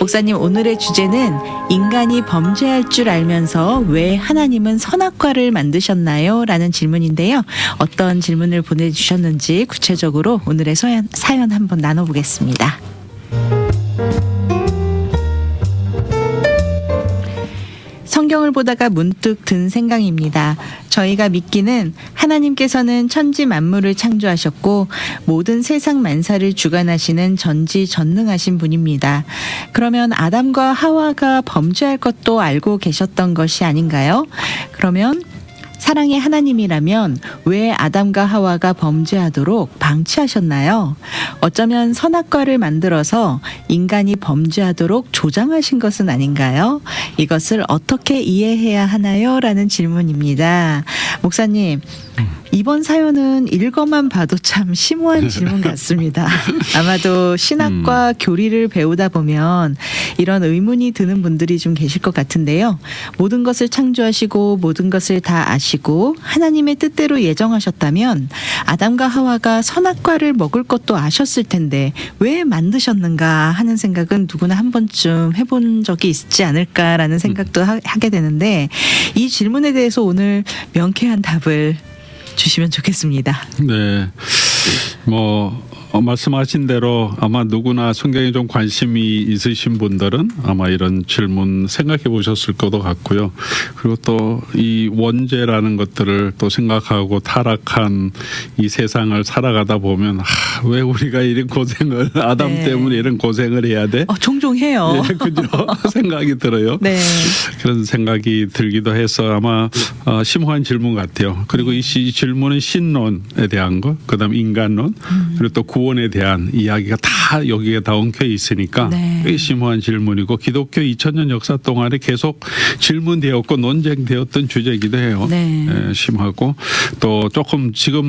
목사님 오늘의 주제는 인간이 범죄할 줄 알면서 왜 하나님은 선악과를 만드셨나요? 라는 질문인데요. 어떤 질문을 보내주셨는지 구체적으로 오늘의 사연, 사연 한번 나눠보겠습니다. 성경을 보다가 문득 든 생각입니다. 저희가 믿기는 하나님께서는 천지 만물을 창조하셨고 모든 세상 만사를 주관하시는 전지 전능하신 분입니다. 그러면 아담과 하와가 범죄할 것도 알고 계셨던 것이 아닌가요? 그러면 사랑의 하나님이라면 왜 아담과 하와가 범죄하도록 방치하셨나요? 어쩌면 선악과를 만들어서 인간이 범죄하도록 조장하신 것은 아닌가요? 이것을 어떻게 이해해야 하나요? 라는 질문입니다. 목사님, 이번 사연은 읽어만 봐도 참 심오한 질문 같습니다. 아마도 신학과 교리를 배우다 보면 이런 의문이 드는 분들이 좀 계실 것 같은데요. 모든 것을 창조하시고 모든 것을 다 아시고 하나님의 뜻대로 예정하셨다면 아담과 하와가 선악과를 먹을 것도 아셨을 텐데 왜 만드셨는가 하는 생각은 누구나 한 번쯤 해본 적이 있지 않을까라는 생각도 하, 하게 되는데 이 질문에 대해서 오늘 명쾌한 답을 주시면 좋겠습니다. 네. 뭐 어, 말씀하신 대로 아마 누구나 성경에 좀 관심이 있으신 분들은 아마 이런 질문 생각해 보셨을 것도 같고요. 그리고 또 이 원죄라는 것들을 또 생각하고 타락한 이 세상을 살아가다 보면 아, 왜 우리가 이런 고생을 아담 네. 때문에 이런 고생을 해야 돼? 어, 종종 해요. 예, 그죠? 생각이 들어요. 네. 그런 생각이 들기도 해서 아마 어, 심오한 질문 같아요. 그리고 이 시- 질문은 신론에 대한 거, 그다음 인간론, 음. 그리고 또 구 원에 대한 이야기가 다 여기에 다 엉켜 있으니까 네. 꽤 심오한 질문이고 기독교 2000년 역사 동안에 계속 질문되었고 논쟁되었던 주제이기도 해요. 네. 예, 심하고 또 조금 지금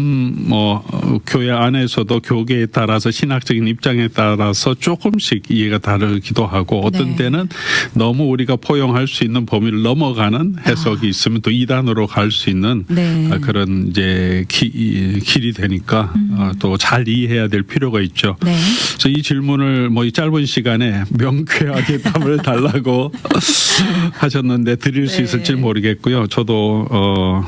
뭐 어, 교회 안에서도 교계에 따라서 신학적인 입장에 따라서 조금씩 이해가 다르기도 하고 어떤 네. 때는 너무 우리가 포용할 수 있는 범위를 넘어가는 해석이 있으면 또 이단으로 갈 수 있는 아. 네. 아, 그런 이제 기, 이- 길이 되니까 어, 또잘 이해해야 될 필요가 있죠. 네. 그래서 이 질문을 뭐 이 짧은 시간에 명쾌하게 답을 달라고 하셨는데 드릴 수 네. 있을지 모르겠고요. 저도 어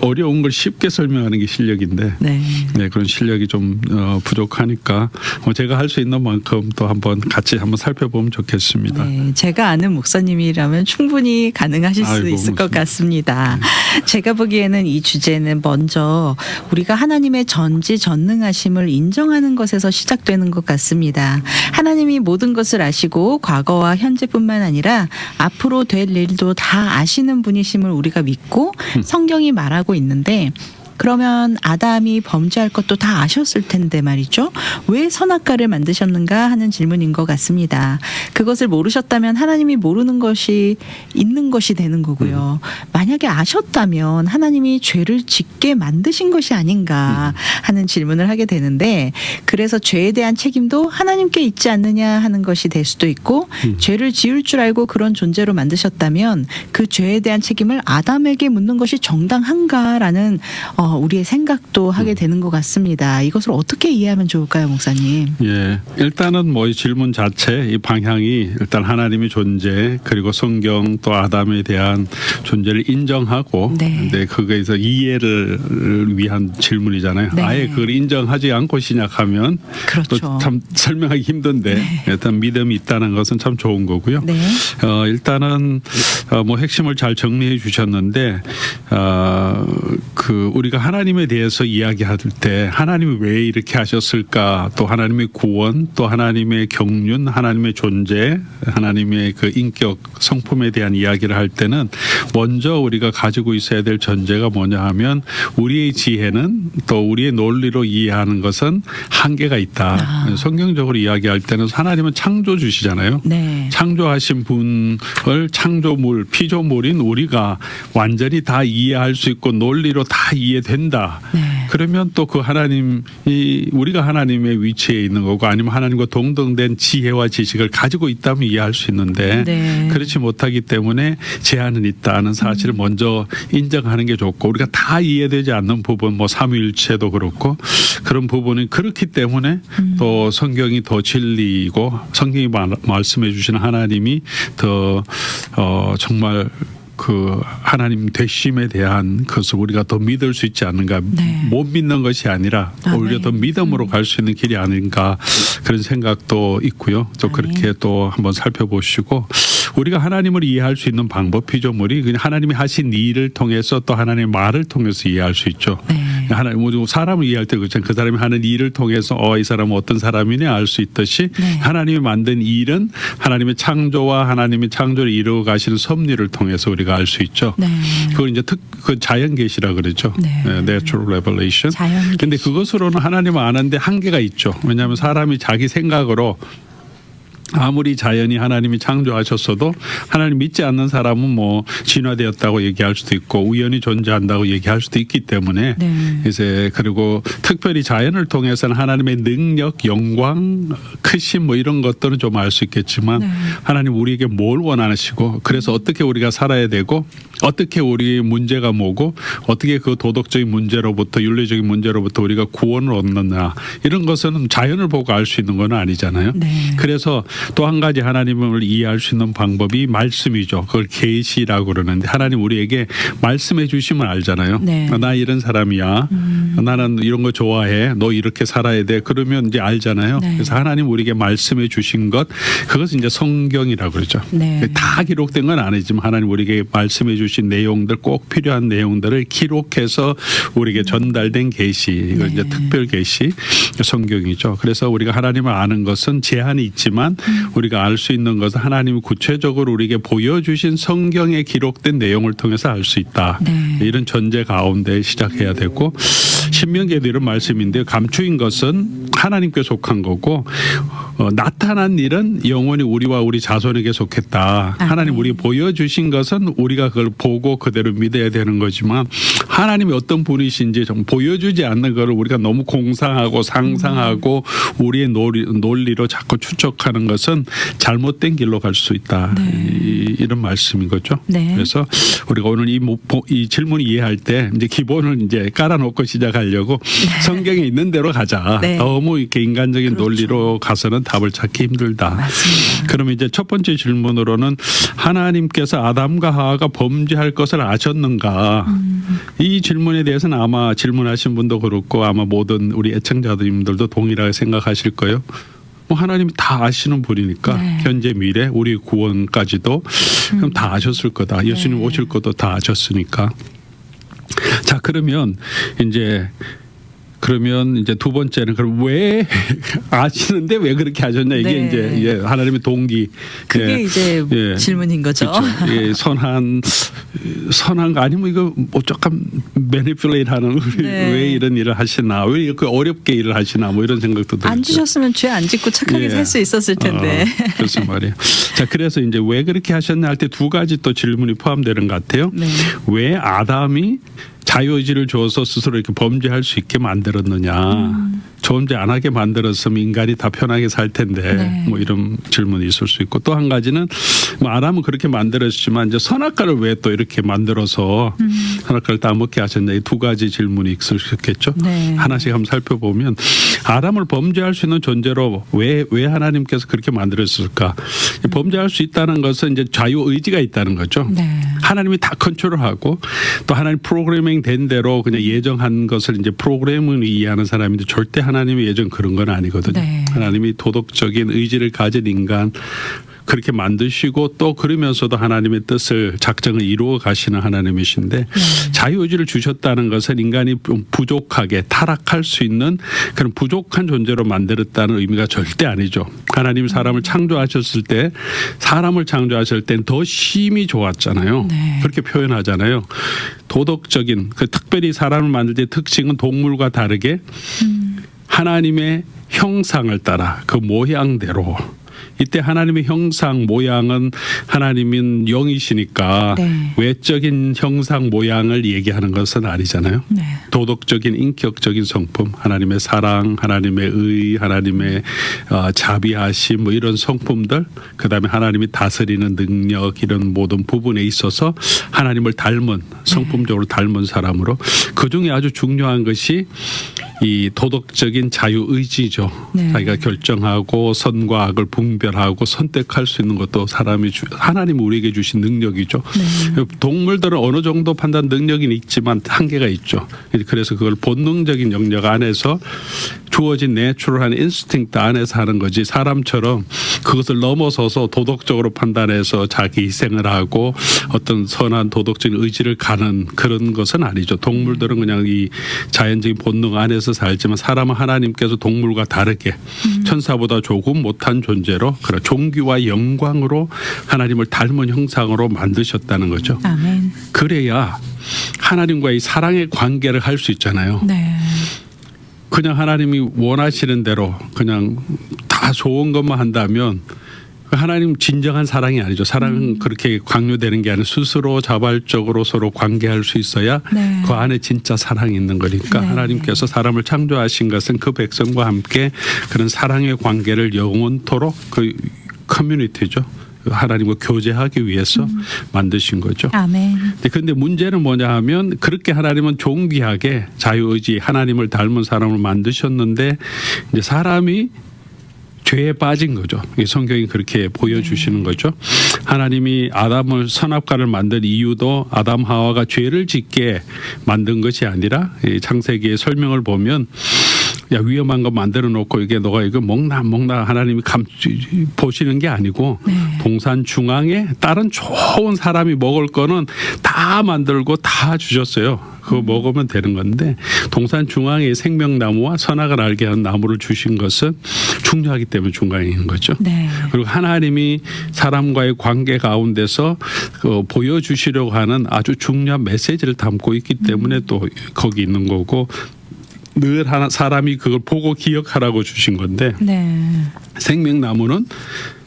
어려운 걸 쉽게 설명하는 게 실력인데 네. 네, 그런 실력이 좀 어, 부족하니까 뭐 제가 할 수 있는 만큼 또 한번 같이 한번 살펴보면 좋겠습니다. 네, 제가 아는 목사님이라면 충분히 가능하실 수 아이고, 있을 것 무슨- 같습니다. 제가 보기에는 이 주제는 먼저 우리가 하나님의 전지전능하심을 인정 하는 것에서 시작되는 것 같습니다. 하나님이 모든 것을 아시고 과거와 현재뿐만 아니라 앞으로 될 일도 다 아시는 분이심을 우리가 믿고 성경이 말하고 있는데 그러면 아담이 범죄할 것도 다 아셨을 텐데 말이죠. 왜 선악과를 만드셨는가 하는 질문인 것 같습니다. 그것을 모르셨다면 하나님이 모르는 것이 있는 것이 되는 거고요. 만약에 아셨다면 하나님이 죄를 짓게 만드신 것이 아닌가 하는 질문을 하게 되는데 그래서 죄에 대한 책임도 하나님께 있지 않느냐 하는 것이 될 수도 있고 죄를 지을 줄 알고 그런 존재로 만드셨다면 그 죄에 대한 책임을 아담에게 묻는 것이 정당한가라는 어, 우리의 생각도 하게 되는 것 같습니다. 이것을 어떻게 이해하면 좋을까요, 목사님? 예, 일단은 뭐 이 질문 자체 이 방향이 일단 하나님의 존재 그리고 성경 또 아담에 대한 존재를 인정하고 네. 네, 거기에서 이해를 위한 질문이잖아요. 네. 아예 그걸 인정하지 않고 시작하면 그렇죠. 또참 설명하기 힘든데 일단 믿음이 있다는 것은 참 좋은 거고요. 네. 어, 일단은 어, 뭐 핵심을 잘 정리해 주셨는데 어, 그 우리가 하나님에 대해서 이야기할 때 하나님이 왜 이렇게 하셨을까 또 하나님의 구원 또 하나님의 경륜 하나님의 존재 하나님의 그 인격 성품에 대한 이야기를 할 때는 먼저 우리가 가지고 있어야 될 전제가 뭐냐 하면 우리의 지혜는 또 우리의 논리로 이해하는 것은 한계가 있다. 아. 성경적으로 이야기할 때는 하나님은 창조주시잖아요. 네. 창조하신 분을 창조물, 피조물인 우리가 완전히 다 이해할 수 있고 논리로 다 이해 된다. 네. 그러면 또 그 하나님이 우리가 하나님의 위치에 있는 거고 아니면 하나님과 동등된 지혜와 지식을 가지고 있다면 이해할 수 있는데 네. 그렇지 못하기 때문에 제한은 있다는 사실을 먼저 인정하는 게 좋고 우리가 다 이해되지 않는 부분 뭐 삼위일체도 그렇고 그런 부분이 그렇기 때문에 또 성경이 더 진리이고 성경이 말- 말씀해 주시는 하나님이 더 어, 정말 그 하나님 되심에 대한 것을 우리가 더 믿을 수 있지 않는가 네. 못 믿는 것이 아니라 아멘. 오히려 더 믿음으로 갈수 있는 길이 아닌가 그런 생각도 있고요. 또 아멘. 그렇게 또 한번 살펴보시고 우리가 하나님을 이해할 수 있는 방법 피조물이 그냥 하나님이 하신 일을 통해서 또 하나님의 말을 통해서 이해할 수 있죠. 네. 하나님 뭐 사람을 이해할 때 그렇잖아요. 그 사람이 하는 일을 통해서 어 이 사람은 어떤 사람이냐 알 수 있듯이 네. 하나님이 만든 일은 하나님의 창조와 하나님의 창조를 이루어 가시는 섭리를 통해서 우리가 알 수 있죠. 네. 그걸 이제 특 그 자연 계시라 그러죠. 네. natural revelation. 자연 근데. 그것으로는 하나님을 아는데 한계가 있죠. 왜냐하면 사람이 자기 생각으로 아무리 자연이 하나님이 창조하셨어도 하나님 믿지 않는 사람은 뭐 진화되었다고 얘기할 수도 있고 우연히 존재한다고 얘기할 수도 있기 때문에 네. 이제 그리고 특별히 자연을 통해서는 하나님의 능력, 영광, 크심 뭐 이런 것들은 좀 알 수 있겠지만 네. 하나님 우리에게 뭘 원하시고 그래서 어떻게 우리가 살아야 되고 어떻게 우리의 문제가 뭐고 어떻게 그 도덕적인 문제로부터 윤리적인 문제로부터 우리가 구원을 얻느냐 이런 것은 자연을 보고 알 수 있는 건 아니잖아요. 네. 그래서 또 한 가지 하나님을 이해할 수 있는 방법이 말씀이죠. 그걸 계시라고 그러는데 하나님 우리에게 말씀해 주시면 알잖아요. 네. 음. 나 이런 사람이야. 나는 이런 거 좋아해. 너 이렇게 살아야 돼. 그러면 이제 알잖아요. 네. 그래서 하나님 우리에게 말씀해 주신 것 그것은 이제 성경이라고 그러죠. 네. 다 기록된 건 아니지만 하나님 우리에게 말씀해 주신 내용들 꼭 필요한 내용들을 기록해서 우리에게 전달된 계시 이걸 네. 이제 특별 계시 성경이죠. 그래서 우리가 하나님을 아는 것은 제한이 있지만 음. 우리가 알 수 있는 것은 하나님이 구체적으로 우리에게 보여주신 성경에 기록된 내용을 통해서 알 수 있다. 네. 이런 전제 가운데 시작해야 되고 신명기에도 이런 말씀인데 감추인 것은 하나님께 속한 거고 어, 나타난 일은 영원히 우리와 우리 자손에게 속했다. 아멘. 하나님 우리 보여주신 것은 우리가 그걸 보고 그대로 믿어야 되는 거지만 하나님이 어떤 분이신지 좀 보여주지 않는 것을 우리가 너무 공상하고 상상하고 우리의 논리, 논리로 자꾸 추측하는 것은 잘못된 길로 갈 수 있다. 이, 이런 말씀인 거죠. 네. 그래서 우리가 오늘 이, 이 질문 이해할 때 이제 기본을 이제 깔아놓고 시작하려고 성경에 있는 대로 가자. 네. 너무 이렇게 인간적인 그렇죠. 논리로 가서는 답을 찾기 힘들다. 맞습니다. 그러면 이제 첫 번째 질문으로는 하나님께서 아담과 하와가 범죄할 것을 아셨는가? 음. 이 질문에 대해서는 아마 질문하신 분도 그렇고 아마 모든 우리 애청자님들도 동일하게 생각하실 거예요. 뭐 하나님이 다 아시는 분이니까 네. 현재 미래 우리 구원까지도 그럼 다 아셨을 거다. 예수님 네. 오실 것도 다 아셨으니까. 자 그러면 이제 그러면 이제 두 번째는 그럼 왜 아시는데 왜 그렇게 하셨냐 이게 네. 이제 예, 하나님의 동기. 그게 예. 이제 예. 질문인 거죠. 그렇죠. 예, 선한 선한 거 아니면 이거 뭐 조금 매니플레이트하는 네. 왜 이런 일을 하시나 왜 이렇게 어렵게 일을 하시나 뭐 이런 생각도 들죠. 안 주셨으면 죄 안 짓고 착하게 예. 살수 있었을 텐데. 어, 그래서 말이에요. 자, 그래서 이제 왜 그렇게 하셨나 할때 두 가지 또 질문이 포함되는 것 같아요. 네. 왜 아담이 자유의지를 줘서 스스로 이렇게 범죄할 수 있게 만들었느냐. 존재 안 하게 만들었으면 인간이 다 편하게 살 텐데 네. 뭐 이런 질문이 있을 수 있고 또 한 가지는 뭐 아담은 그렇게 만들었지만 이제 선악과를 왜 또 이렇게 만들어서 선악과를 따먹게 하셨냐 이 두 가지 질문이 있을 수 있겠죠. 네. 하나씩 한번 살펴보면 아담을 범죄할 수 있는 존재로 왜 왜 하나님께서 그렇게 만들었을까? 범죄할 수 있다는 것은 이제 자유 의지가 있다는 거죠. 네. 하나님이 다 컨트롤하고 또 하나님 프로그래밍 된 대로 그냥 예정한 것을 이제 프로그램을 이해하는 사람인데 절대 하나님의 예정 그런 건 아니거든요. 네. 하나님이 도덕적인 의지를 가진 인간 그렇게 만드시고 또 그러면서도 하나님의 뜻을 작정을 이루어 가시는 하나님이신데 네. 자유의지를 주셨다는 것은 인간이 좀 부족하게 타락할 수 있는 그런 부족한 존재로 만들었다는 의미가 절대 아니죠. 하나님 사람을 창조하셨을 때 사람을 창조하실 땐 더 심히 좋았잖아요. 네. 그렇게 표현하잖아요. 도덕적인 그 특별히 사람을 만들 때 특징은 동물과 다르게 하나님의 형상을 따라 그 모양대로 이때 하나님의 형상 모양은 하나님은 영이시니까 네. 외적인 형상 모양을 얘기하는 것은 아니잖아요. 네. 도덕적인 인격적인 성품, 하나님의 사랑, 하나님의 의, 하나님의 어, 자비하심 뭐 이런 성품들, 그다음에 하나님이 다스리는 능력 이런 모든 부분에 있어서 하나님을 닮은 성품적으로 닮은 사람으로 그 중에 아주 중요한 것이 이 도덕적인 자유 의지죠. 네. 자기가 결정하고 선과 악을 분별하고 선택할 수 있는 것도 사람이 주, 하나님 우리에게 주신 능력이죠. 네. 동물들은 어느 정도 판단 능력이 있지만 한계가 있죠. 그래서 그걸 본능적인 영역 안에서 주어진 내추럴한 인스팅트 안에서 하는 거지 사람처럼 그것을 넘어서서 도덕적으로 판단해서 자기 희생을 하고 어떤 선한 도덕적인 의지를 가는 그런 것은 아니죠. 동물들은 그냥 이 자연적인 본능 안에서 살지만 사람은 하나님께서 동물과 다르게 천사보다 조금 못한 존재로 그런 종기와 영광으로 하나님을 닮은 형상으로 만드셨다는 거죠. 아멘. 그래야 하나님과의 사랑의 관계를 할 수 있잖아요. 네. 그냥 하나님이 원하시는 대로 그냥 다 좋은 것만 한다면 그 하나님 진정한 사랑이 아니죠. 사랑은 그렇게 강요되는 게 아니라 스스로 자발적으로 서로 관계할 수 있어야 네. 그 안에 진짜 사랑이 있는 거니까 네. 하나님께서 사람을 창조하신 것은 그 백성과 함께 그런 사랑의 관계를 영원토록 그 커뮤니티죠. 하나님과 교제하기 위해서 만드신 거죠. 아멘. 근데 문제는 뭐냐 하면 그렇게 하나님은 존귀하게 자유의지 하나님을 닮은 사람을 만드셨는데 이제 사람이 죄에 빠진 거죠. 이 성경이 그렇게 보여주시는 거죠. 하나님이 아담을 선악과를 만든 이유도 아담 하와가 죄를 짓게 만든 것이 아니라 이 창세기의 설명을 보면 야 위험한 거 만들어 놓고 이게 너가 이거 먹나 안 먹나 하나님이 감 보시는 게 아니고 네. 동산 중앙에 다른 좋은 사람이 먹을 거는 다 만들고 다 주셨어요. 그거 먹으면 되는 건데 동산 중앙에 생명나무와 선악을 알게 하는 나무를 주신 것은 중요하기 때문에 중간에 있는 거죠. 네. 그리고 하나님이 사람과의 관계 가운데서 그 보여주시려고 하는 아주 중요한 메시지를 담고 있기 때문에 또 거기 있는 거고 늘 하나 사람이 그걸 보고 기억하라고 주신 건데 네. 생명나무는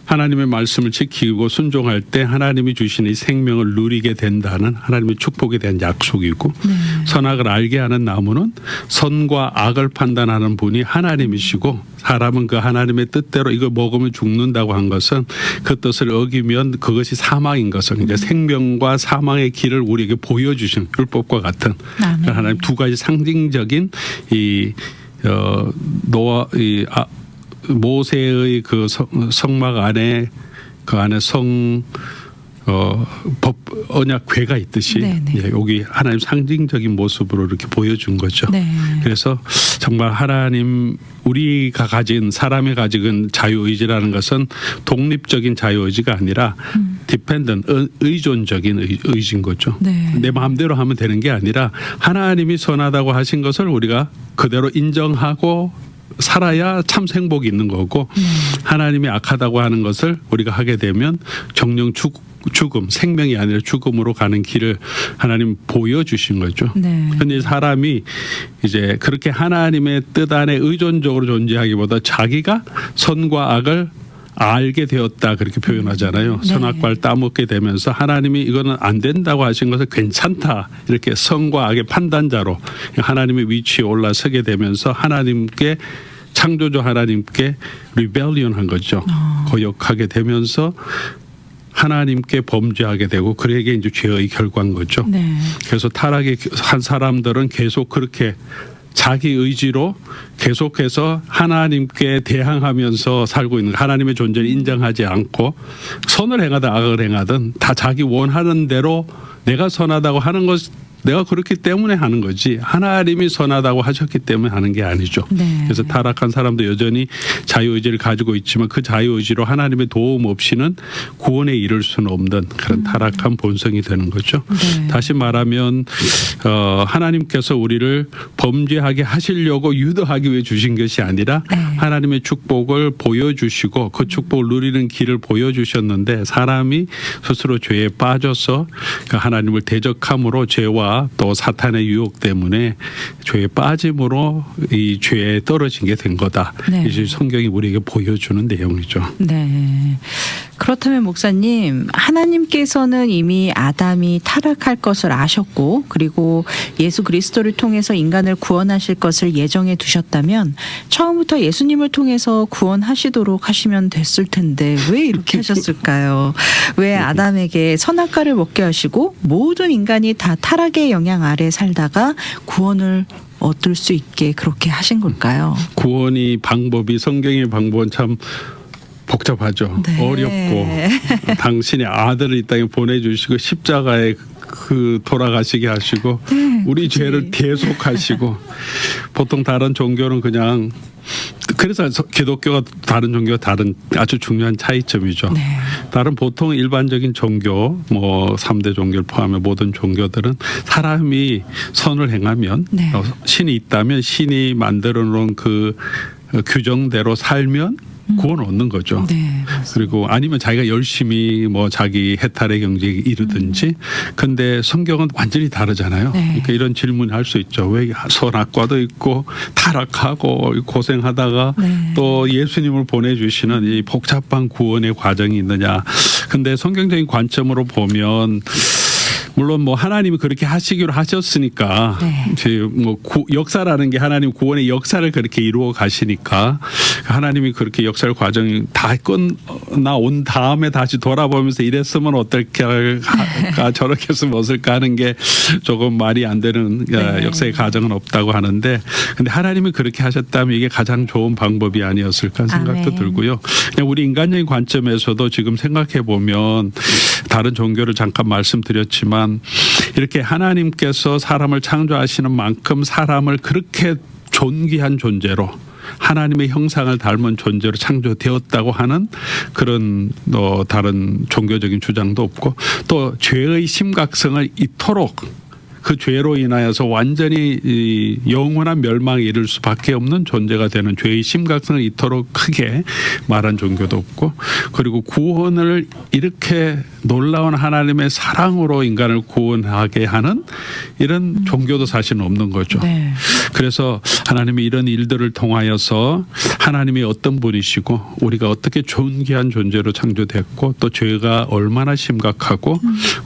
하나님의 말씀을 지키고 순종할 때 하나님이 주신 이 생명을 누리게 된다는 하나님의 축복에 대한 약속이고 네. 선악을 알게 하는 나무는 선과 악을 판단하는 분이 하나님이시고 사람은 그 하나님의 뜻대로 이거 먹으면 죽는다고 한 것은 그 뜻을 어기면 그것이 사망인 것은 이제 생명과 사망의 길을 우리에게 보여주신 율법과 같은 아멘. 하나님 두 가지 상징적인 이 어, 노아 이 아, 모세의 그 성, 성막 안에 그 안에 성 어, 법 언약궤가 있듯이 네네. 예, 여기 하나님 상징적인 모습으로 이렇게 보여준 거죠. 네. 그래서 정말 하나님 우리가 가진 사람이 가진 자유의지라는 것은 독립적인 자유의지가 아니라 디펜던 의존적인 의- 의지인 거죠. 네. 내 마음대로 하면 되는 게 아니라 하나님이 선하다고 하신 것을 우리가 그대로 인정하고 살아야 참 행복이 있는 거고 네. 하나님이 악하다고 하는 것을 우리가 하게 되면 정령 죽, 죽음 생명이 아니라 죽음으로 가는 길을 하나님 보여주신 거죠. 네. 근데 사람이 이제 그렇게 하나님의 뜻 안에 의존적으로 존재하기보다 자기가 선과 악을 알게 되었다 그렇게 표현하잖아요. 네. 선악과를 따먹게 되면서 하나님이 이거는 안 된다고 하신 것을 괜찮다 이렇게 선과 악의 판단자로 하나님의 위치에 올라서게 되면서 하나님께 창조주 하나님께 리벨리언한 거죠. 거역하게 되면서 하나님께 범죄하게 되고 그에게 이제 죄의 결과인 거죠. 네. 그래서 타락의 한 사람들은 계속 그렇게 자기 의지로 계속해서 하나님께 대항하면서 살고 있는 하나님의 존재를 인정하지 않고 선을 행하든 악을 행하든 다 자기 원하는 대로 내가 선하다고 하는 것 내가 그렇기 때문에 하는 거지 하나님이 선하다고 하셨기 때문에 하는 게 아니죠. 네. 그래서 타락한 사람도 여전히 자유의지를 가지고 있지만 그 자유의지로 하나님의 도움 없이는 구원에 이를 수는 없는 그런 타락한 본성이 되는 거죠. 네. 다시 말하면 어, 하나님께서 우리를 범죄하게 하시려고 유도하기 위해 주신 것이 아니라 네. 하나님의 축복을 보여주시고 그 축복을 누리는 길을 보여주셨는데 사람이 스스로 죄에 빠져서 그 하나님을 대적함으로 죄와 죄와 또 사탄의 유혹 때문에 죄에 빠짐으로 이 죄에 떨어진 게 된 거다. 네. 이제 성경이 우리에게 보여주는 내용이죠. 네. 그렇다면 목사님, 하나님께서는 이미 아담이 타락할 것을 아셨고, 그리고 예수 그리스도를 통해서 인간을 구원하실 것을 예정해 두셨다면, 처음부터 예수님을 통해서 구원하시도록 하시면 됐을 텐데, 왜 이렇게 하셨을까요? 왜 아담에게 선악과를 먹게 하시고, 모든 인간이 다 타락의 영향 아래 살다가 구원을 얻을 수 있게 그렇게 하신 걸까요? 구원이 방법이 성경의 방법은 참 복잡하죠. 네. 어렵고 당신의 아들을 이 땅에 보내주시고 십자가에 그 돌아가시게 하시고 네, 우리 그치. 죄를 계속하시고 보통 다른 종교는 그냥 그래서 서- 기독교가 다른 종교와 다른 아주 중요한 차이점이죠. 네. 다른 보통 일반적인 종교 뭐 3대 종교를 포함해 모든 종교들은 사람이 선을 행하면 네. 어, 신이 있다면 신이 만들어 놓은 그 어, 규정대로 살면 구원 얻는 거죠. 네. 그리고 아니면 자기가 열심히 뭐 자기 해탈의 경지에 이르든지 근데 성경은 완전히 다르잖아요. 네. 그러니까 이런 질문 할 수 있죠. 왜 선악과도 있고 타락하고 고생하다가 네. 또 예수님을 보내주시는 이 복잡한 구원의 과정이 있느냐. 근데 성경적인 관점으로 보면 물론 뭐 하나님이 그렇게 하시기로 하셨으니까 네. 이제 뭐 구- 역사라는 게 하나님 구원의 역사를 그렇게 이루어 가시니까 하나님이 그렇게 역사를 과정이 다 끝나 온 다음에 다시 돌아보면서 이랬으면 어떨까 저렇게 했으면 어떨까 하는 게 조금 말이 안 되는 네. 역사의 과정은 없다고 하는데 근데 하나님이 그렇게 하셨다면 이게 가장 좋은 방법이 아니었을까 하는 생각도 아멘. 들고요. 그냥 우리 인간적인 관점에서도 지금 생각해 보면 다른 종교를 잠깐 말씀드렸지만 이렇게 하나님께서 사람을 창조하시는 만큼 사람을 그렇게 존귀한 존재로 하나님의 형상을 닮은 존재로 창조되었다고 하는 그런 어, 다른 종교적인 주장도 없고 또 죄의 심각성을 이토록 그 죄로 인하여서 완전히 이 영원한 멸망에 이를 수밖에 없는 존재가 되는 죄의 심각성을 이토록 크게 말한 종교도 없고 그리고 구원을 이렇게 놀라운 하나님의 사랑으로 인간을 구원하게 하는 이런 종교도 사실은 없는 거죠. 네. 그래서 하나님이 이런 일들을 통하여서 하나님이 어떤 분이시고 우리가 어떻게 존귀한 존재로 창조됐고 또 죄가 얼마나 심각하고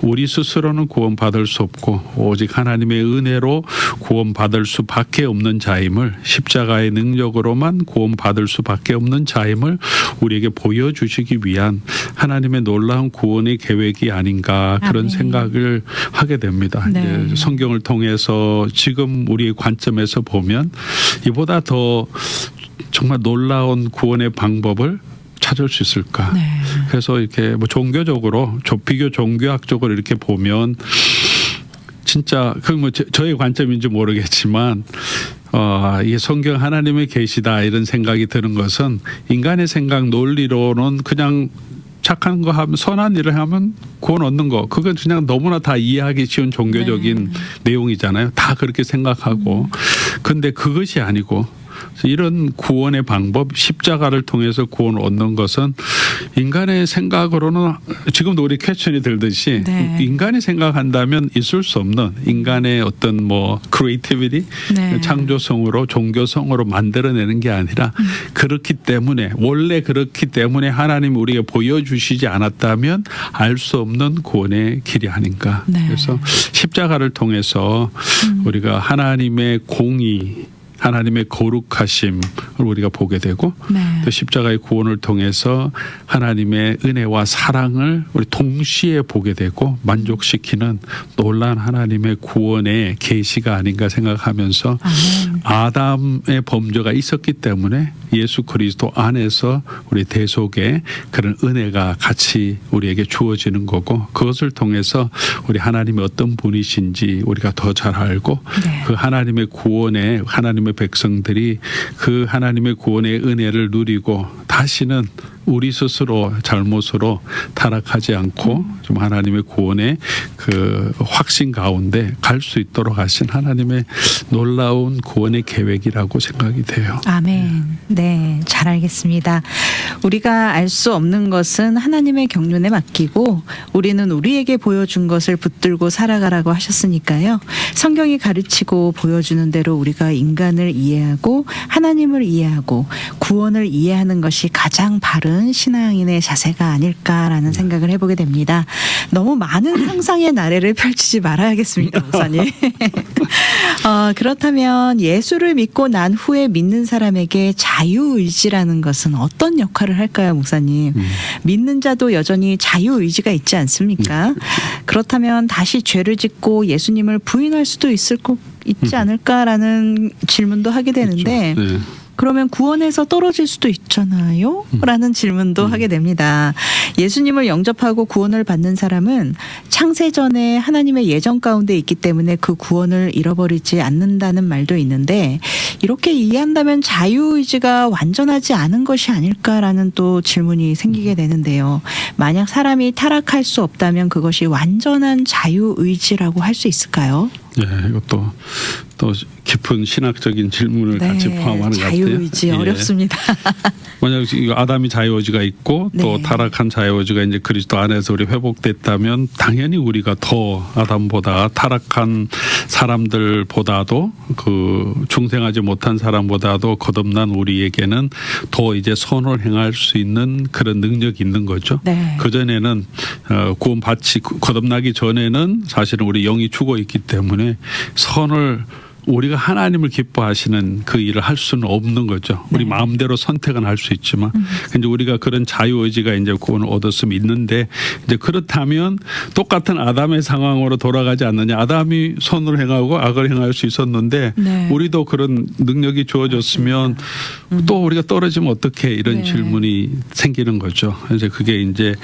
우리 스스로는 구원받을 수 없고 오직 하나님의 은혜로 구원받을 수밖에 없는 자임을 십자가의 능력으로만 구원받을 수밖에 없는 자임을 우리에게 보여주시기 위한 하나님의 놀라운 구원의 계획이 아닌가 그런 아멘. 생각을 하게 됩니다. 네. 성경을 통해서 지금 우리의 관점에서 보면 이보다 더 정말 놀라운 구원의 방법을 찾을 수 있을까? 네. 그래서 이렇게 뭐 종교적으로 조- 비교 종교학적으로 이렇게 보면 진짜 그뭐 저의 관점인지 모르겠지만 어, 이 성경 하나님의 계시다 이런 생각이 드는 것은 인간의 생각 논리로는 그냥 착한 거 하면 선한 일을 하면 구원 얻는 거. 그건 그냥 너무나 다 이해하기 쉬운 종교적인 내용이잖아요. 다 그렇게 생각하고. 근데 그것이 아니고 이런 구원의 방법 십자가를 통해서 구원 을 얻는 것은 인간의 생각으로는 지금도 우리 퀘션이 들듯이 네. 인간이 생각한다면 있을 수 없는 인간의 어떤 뭐 크리에이티비티 네. 창조성으로 종교성으로 만들어내는 게 아니라 음. 그렇기 때문에 원래 그렇기 때문에 하나님 우리가 보여주시지 않았다면 알 수 없는 구원의 길이 아닌가. 네. 음. 그래서 십자가를 통해서 우리가 하나님의 공의 하나님의 거룩하심을 우리가 보게 되고 네. 또 십자가의 구원을 통해서 하나님의 은혜와 사랑을 우리 동시에 보게 되고 만족시키는 놀란 하나님의 구원의 계시가 아닌가 생각하면서 아멘. 아담의 범죄가 있었기 때문에 예수 그리스도 안에서 우리 대속에 그런 은혜가 같이 우리에게 주어지는 거고 그것을 통해서 우리 하나님이 어떤 분이신지 우리가 더 잘 알고 네. 그 하나님의 구원에 하나님의 백성들이 그 하나님의 구원의 은혜를 누리고 다시는 우리 스스로 잘못으로 타락하지 않고 좀 하나님의 구원의 그 확신 가운데 갈 수 있도록 하신 하나님의 놀라운 구원의 계획이라고 생각이 돼요. 아멘. 네. 잘잘 알겠습니다. 우리가 알 수 없는 것은 하나님의 경륜에 맡기고 우리는 우리에게 보여준 것을 붙들고 살아가라고 하셨으니까요. 성경이 가르치고 보여주는 대로 우리가 인간을 이해하고 하나님을 이해하고 구원을 이해하는 것이 가장 바른 신앙인의 자세가 아닐까라는 생각을 해보게 됩니다. 너무 많은 상상의 나래를 펼치지 말아야겠습니다, 목사님. 어, 그렇다면 예수를 믿고 난 후에 믿는 사람에게 자유의지라는 것은 어떤 역할을 할까요, 목사님? 믿는 자도 여전히 자유의지가 있지 않습니까? 그렇다면 다시 죄를 짓고 예수님을 부인할 수도 있을 거, 있지 않을까라는 질문도 하게 되는데 네. 그러면 구원에서 떨어질 수도 있잖아요? 라는 질문도 하게 됩니다. 예수님을 영접하고 구원을 받는 사람은 창세전에 하나님의 예정 가운데 있기 때문에 그 구원을 잃어버리지 않는다는 말도 있는데 이렇게 이해한다면 자유의지가 완전하지 않은 것이 아닐까라는 또 질문이 생기게 되는데요. 만약 사람이 타락할 수 없다면 그것이 완전한 자유의지라고 할 수 있을까요? 네, 이것도 또 깊은 신학적인 질문을 같이 포함하는 것 같아요. 네, 자유의지 예. 어렵습니다. 만약 아담이 자유의지가 있고 또 네. 타락한 자유의지가 이제 그리스도 안에서 우리 회복됐다면 당연히 우리가 더 아담보다 타락한 사람들보다도 그 중생하지 못한 사람보다도 거듭난 우리에게는 더 이제 선을 행할 수 있는 그런 능력이 있는 거죠. 네. 그 전에는 어, 구원 받지 거듭나기 전에는 사실은 우리 영이 죽어 있기 때문에 선을 우리가 하나님을 기뻐하시는 그 일을 할 수는 없는 거죠. 우리 네. 마음대로 선택은 할 수 있지만, 근데 우리가 그런 자유 의지가 이제 구원을 얻었으면 있는데, 이제 그렇다면 똑같은 아담의 상황으로 돌아가지 않느냐? 아담이 선을 행하고 악을 행할 수 있었는데, 네. 우리도 그런 능력이 주어졌으면 또 우리가 떨어지면 어떻게 이런 네. 질문이 생기는 거죠. 이제 그게 이제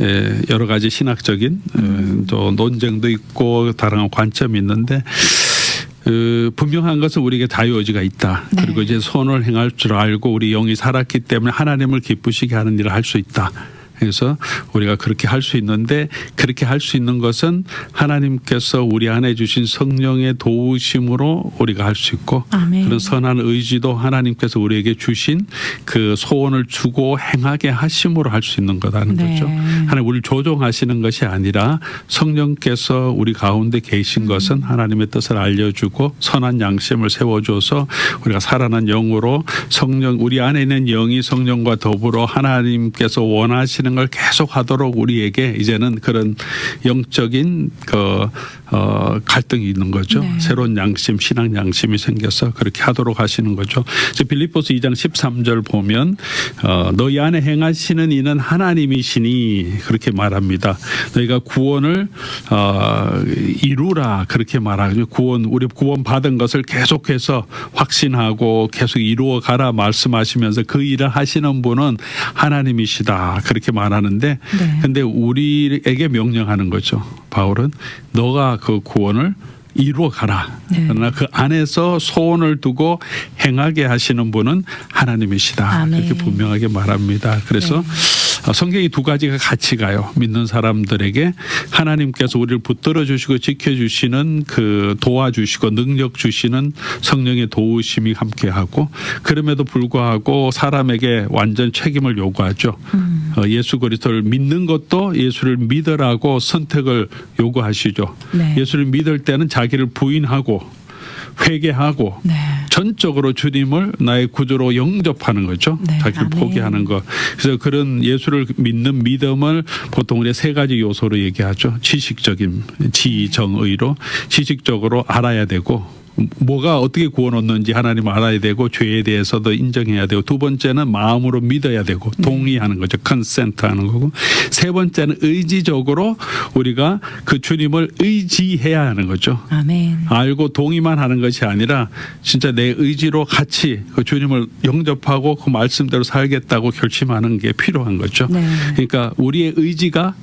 에, 여러 가지 신학적인 에, 또 논쟁도 있고 다양한 관점이 있는데 그 분명한 것은 우리에게 자유 의지가 있다. 네. 그리고 이제 선을 행할 줄 알고 우리 영이 살았기 때문에 하나님을 기쁘시게 하는 일을 할 수 있다. 그래서 우리가 그렇게 할 수 있는데 그렇게 할 수 있는 것은 하나님께서 우리 안에 주신 성령의 도우심으로 우리가 할 수 있고 아멘. 그런 선한 의지도 하나님께서 우리에게 주신 그 소원을 주고 행하게 하심으로 할 수 있는 거라는 네. 거죠. 하나님 우리를 조종하시는 것이 아니라 성령께서 우리 가운데 계신 것은 하나님의 뜻을 알려주고 선한 양심을 세워줘서 우리가 살아난 영으로 성령 우리 안에 있는 영이 성령과 더불어 하나님께서 원하시는 걸 계속 하도록 우리에게 이제는 그런 영적인 그 어, 갈등이 있는 거죠. 네. 새로운 양심, 신앙 양심이 생겨서 그렇게 하도록 하시는 거죠. 그래서 빌립보스 2장 13절 보면 어, 너희 안에 행하시는 이는 하나님이시니 그렇게 말합니다. 너희가 구원을 어, 이루라 그렇게 말하죠. 구원 우리 구원 받은 것을 계속해서 확신하고 계속 이루어 가라 말씀하시면서 그 일을 하시는 분은 하나님이시다 그렇게 말 하는데 네. 근데 우리에게 명령하는 거죠. 바울은 너가 그 구원을 이루어 가라. 네. 그러나 그 안에서 소원을 두고 행하게 하시는 분은 하나님이시다. 아멘. 이렇게 분명하게 말합니다. 그래서 네. 어, 성경이 두 가지가 같이 가요. 믿는 사람들에게 하나님께서 우리를 붙들어 주시고 지켜 주시는 그 도와주시고 능력 주시는 성령의 도우심이 함께하고 그럼에도 불구하고 사람에게 완전 책임을 요구하죠. 음. 어, 예수 그리스도를 믿는 것도 예수를 믿으라고 선택을 요구하시죠. 네. 예수를 믿을 때는 자기를 부인하고 회개하고 네. 전적으로 주님을 나의 구주로 영접하는 거죠. 네, 자기를 아멘. 포기하는 것. 그래서 그런 예수를 믿는 믿음을 보통 우리 세 가지 요소로 얘기하죠. 지식적인 지정의로 지식적으로 알아야 되고 뭐가 어떻게 구원 얻는지 하나님 알아야 되고 죄에 대해서도 인정해야 되고 두 번째는 마음으로 믿어야 되고 네. 동의하는 거죠. 컨센트 하는 거고 세 번째는 의지적으로 우리가 그 주님을 의지해야 하는 거죠. 아멘. 알고 동의만 하는 것이 아니라 진짜 내 의지로 같이 그 주님을 영접하고 그 말씀대로 살겠다고 결심하는 게 필요한 거죠. 네. 그러니까 우리의 의지가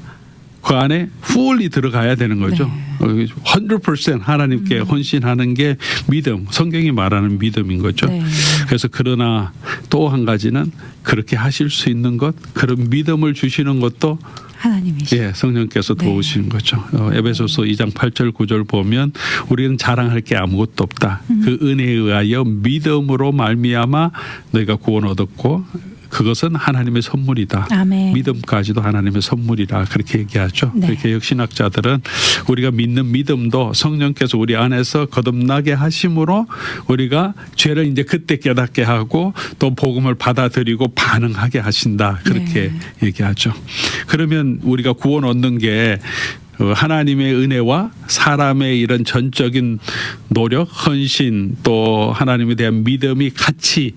그 안에 fully 들어가야 되는 거죠. 네. 어, 100% 하나님께 헌신하는 게 믿음, 성경이 말하는 믿음인 거죠. 네. 그래서 그러나 또 한 가지는 그렇게 하실 수 있는 것, 그런 믿음을 주시는 것도 하나님이시. 예, 성령께서 네. 도우시는 거죠. 어, 에베소서 2장 8절 9절 보면 우리는 자랑할 게 아무것도 없다. 음. 그 은혜에 의하여 믿음으로 말미암아 너희가 구원 얻었고 그것은 하나님의 선물이다. 아멘. 믿음까지도 하나님의 선물이라 그렇게 얘기하죠. 네. 개혁 신학자들은 우리가 믿는 믿음도 성령께서 우리 안에서 거듭나게 하심으로 우리가 죄를 이제 그때 깨닫게 하고 또 복음을 받아들이고 반응하게 하신다 그렇게 네. 얘기하죠. 그러면 우리가 구원 얻는 게 어, 하나님의 은혜와 사람의 이런 전적인 노력, 헌신 또 하나님에 대한 믿음이 같이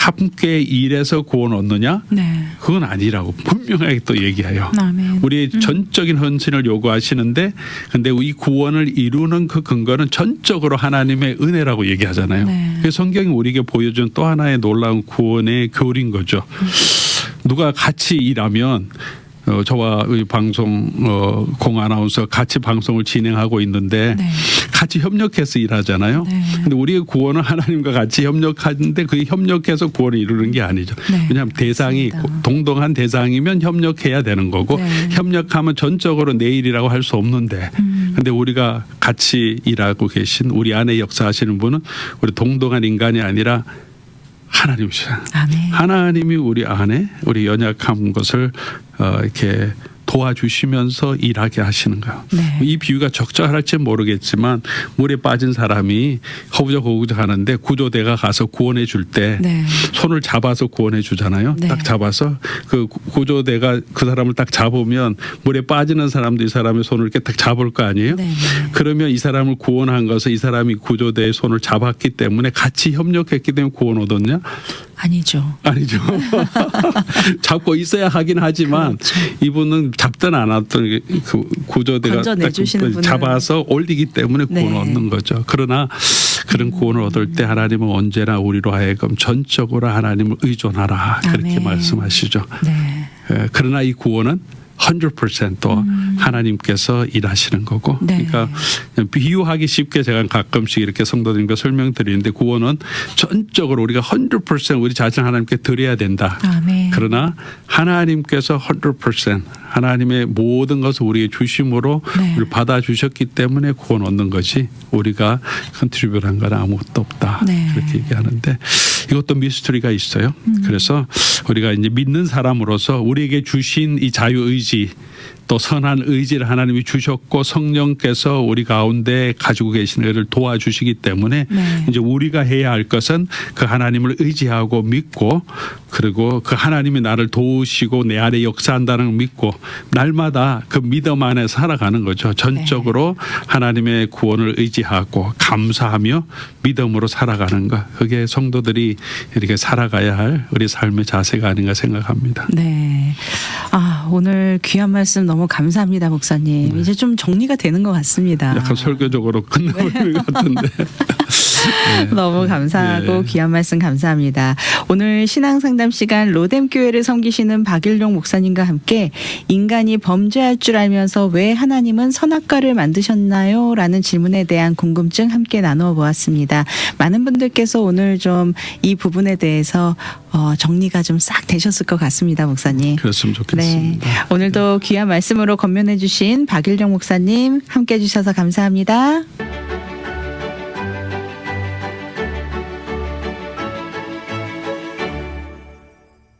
함께 일해서 구원 얻느냐? 네. 그건 아니라고 분명하게 또 얘기해요. 아멘. 우리의 전적인 헌신을 요구하시는데 근데 이 구원을 이루는 그 근거는 전적으로 하나님의 은혜라고 얘기하잖아요. 네. 그 성경이 우리에게 보여준 또 하나의 놀라운 구원의 교리인 거죠. 누가 같이 일하면 어, 저와 의 방송 어, 공 아나운서 같이 방송을 진행하고 있는데 네. 같이 협력해서 일하잖아요. 네. 근데 우리의 구원은 하나님과 같이 협력하는데 그 협력해서 구원을 이루는 게 아니죠. 네. 왜냐하면 대상이 맞습니다. 동등한 대상이면 협력해야 되는 거고 네. 협력하면 전적으로 내 일이라고 할 수 없는데 음. 근데 우리가 같이 일하고 계신 우리 안에 역사하시는 분은 우리 동등한 인간이 아니라 하나님이시죠. 아멘. 하나님이 우리 안에 우리 연약한 것을 어, 이렇게 도와주시면서 일하게 하시는 거예요. 네. 이 비유가 적절할지 모르겠지만 물에 빠진 사람이 허우적 허우적 하는데 구조대가 가서 구원해 줄때 네. 손을 잡아서 구원해 주잖아요. 네. 딱 잡아서 그 구- 구조대가 그 사람을 딱 잡으면 물에 빠지는 사람도 이 사람의 손을 이렇게 딱 잡을 거 아니에요. 네. 네. 그러면 이 사람을 구원한 것은 이 사람이 구조대의 손을 잡았기 때문에 같이 협력했기 때문에 구원 얻었냐? 아니죠. 아니죠. 잡고 있어야 하긴 하지만 그렇죠. 이분은 잡든 않았든 그 구조대가 분은- 잡아서 올리기 때문에 구원 네. 음. 얻는 거죠. 그러나 그런 구원을 얻을 때 하나님은 언제나 우리로 하여금 전적으로 하나님을 의존하라 그렇게 아멘. 말씀하시죠. 네. 예, 그러나 이 구원은 100%또 하나님께서 일하시는 거고 음. 네. 그러니까 비유하기 쉽게 제가 가끔씩 이렇게 성도들과 설명드리는데 구원은 전적으로 우리가 100% 우리 자신 하나님께 드려야 된다. 아멘. 그러나 하나님께서 100% 하나님의 모든 것을 우리에게 주심으로 네. 우리를 받아 주셨기 때문에 구원 얻는 것이 우리가 컨트리뷰한 건 아무것도 없다. 네. 그렇게 얘기하는데 이것도 미스터리가 있어요. 음. 그래서 우리가 이제 믿는 사람으로서 우리에게 주신 이 자유 의지 또 선한 의지를 하나님이 주셨고 성령께서 우리 가운데 가지고 계신 것을 도와주시기 때문에 네. 이제 우리가 해야 할 것은 그 하나님을 의지하고 믿고 그리고 그 하나님이 나를 도우시고 내 안에 역사한다는 걸 믿고 날마다 그 믿음 안에 살아가는 거죠. 전적으로 하나님의 구원을 의지하고 감사하며 믿음으로 살아가는 것. 그게 성도들이 이렇게 살아가야 할 우리 삶의 자세가 아닌가 생각합니다. 네. 아, 오늘 귀한 말씀 너무 감사합니다, 목사님. 이제 좀 정리가 되는 것 같습니다. 네. 약간 설교적으로 끝나버린 것 같은데. 너무 감사하고 네. 귀한 말씀 감사합니다. 오늘 신앙 상담 시간 로뎀 교회를 섬기시는 박일용 목사님과 함께 인간이 범죄할 줄 알면서 왜 하나님은 선악과를 만드셨나요? 라는 질문에 대한 궁금증 함께 나누어 보았습니다. 많은 분들께서 오늘 좀 이 부분에 대해서 어, 정리가 좀 싹 되셨을 것 같습니다, 목사님. 그랬으면 네. 좋겠습니다. 오늘도 귀한 말씀으로 건면해 주신 박일용 목사님 함께 해 주셔서 감사합니다.